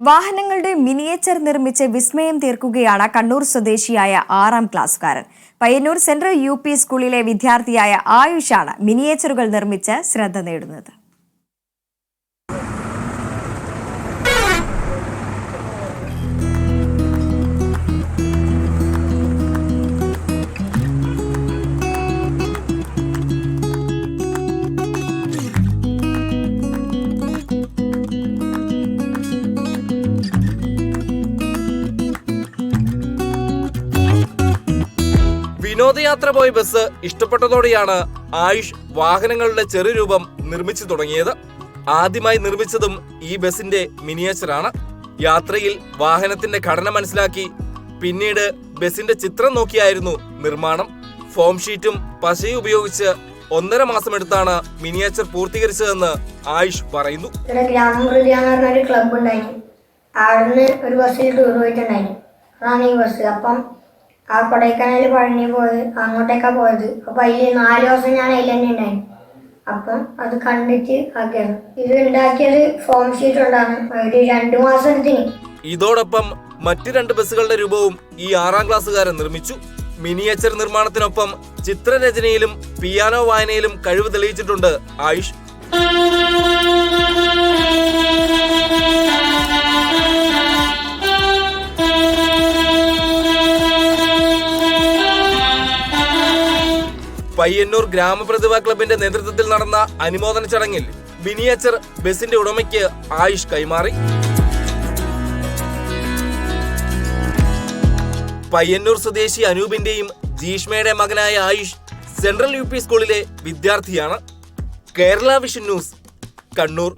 വാഹനങ്ങളുടെ മിനിയേച്ചർ നിർമ്മിച്ച് വിസ്മയം തീർക്കുകയാണ് കണ്ണൂർ സ്വദേശിയായ ആറാം ക്ലാസ്സുകാരൻ. പയ്യന്നൂർ സെൻട്രൽ യു പി സ്കൂളിലെ വിദ്യാർത്ഥിയായ ആയുഷാണ് മിനിയേച്ചറുകൾ നിർമ്മിച്ച് ശ്രദ്ധ നേടുന്നത്. വിനോദയാത്ര പോയ ബസ് ഇഷ്ടപ്പെട്ടതോടെയാണ് ആയുഷ് വാഹനങ്ങളുടെ ചെറുരൂപം നിർമ്മിച്ചു തുടങ്ങിയത്. ആദ്യമായി നിർമ്മിച്ചതും ഈ ബസിന്റെ മിനിയേച്ചറാണ്. യാത്രയിൽ വാഹനത്തിന്റെ ഘടന മനസ്സിലാക്കി പിന്നീട് ബസിന്റെ ചിത്രം നോക്കിയായിരുന്നു നിർമ്മാണം. ഫോം ഷീറ്റും പശയും ഉപയോഗിച്ച് ഒന്നര മാസം എടുത്താണ് മിനിയേച്ചർ പൂർത്തീകരിച്ചതെന്ന് ആയുഷ് പറയുന്നു. എന്ന് ക്ലബ്ബ് ഉണ്ടായിരുന്നു അവിടുന്ന് ഒരു ബസ്സിൽ ടൂർ പോയിട്ടുണ്ടായിരുന്നു അതാണ് ഈ ബസ് അപ്പം ആ കൊടൈക്കനാൽ പഴനി പോയത് അങ്ങോട്ടേക്കാ പോയത്. അപ്പം അതിൽ നാല് ദിവസം ഞാൻ അതിൽ തന്നെ ഉണ്ടായിരുന്നു. അപ്പം അത് കണ്ടിട്ട് ആക്കിയത്. ഇത് ഉണ്ടാക്കിയത് ഫോം ഷീറ്റ് ഉണ്ടാണ് ഒരു രണ്ടു മാസം എടുത്തിന്. ഇതോടൊപ്പം മറ്റു രണ്ട് ബസ്സുകളുടെ രൂപവും ഈ ആറാം ക്ലാസ്സുകാരൻ നിർമ്മിച്ചു. മിനിയേച്ചർ നിർമ്മാണത്തിനൊപ്പം ചിത്രരചനയിലും പിയാനോ വായനയിലും കഴിവ് തെളിയിച്ചിട്ടുണ്ട് ആയുഷ്. പയ്യന്നൂർ ഗ്രാമപ്രതിഭ ക്ലബിന്റെ നേതൃത്വത്തിൽ നടന്ന അനുമോദന ചടങ്ങിൽ മിനിയേച്ചർ ബസിന്റെ ഉടമയ്ക്ക് ആയുഷ് കൈമാറി. പയ്യന്നൂർ സ്വദേശി അനൂപിന്റെയും ജീഷ്മയുടെ മകനായ ആയുഷ് സെൻട്രൽ യു സ്കൂളിലെ വിദ്യാർത്ഥിയാണ്. Kerala vision news Kannur.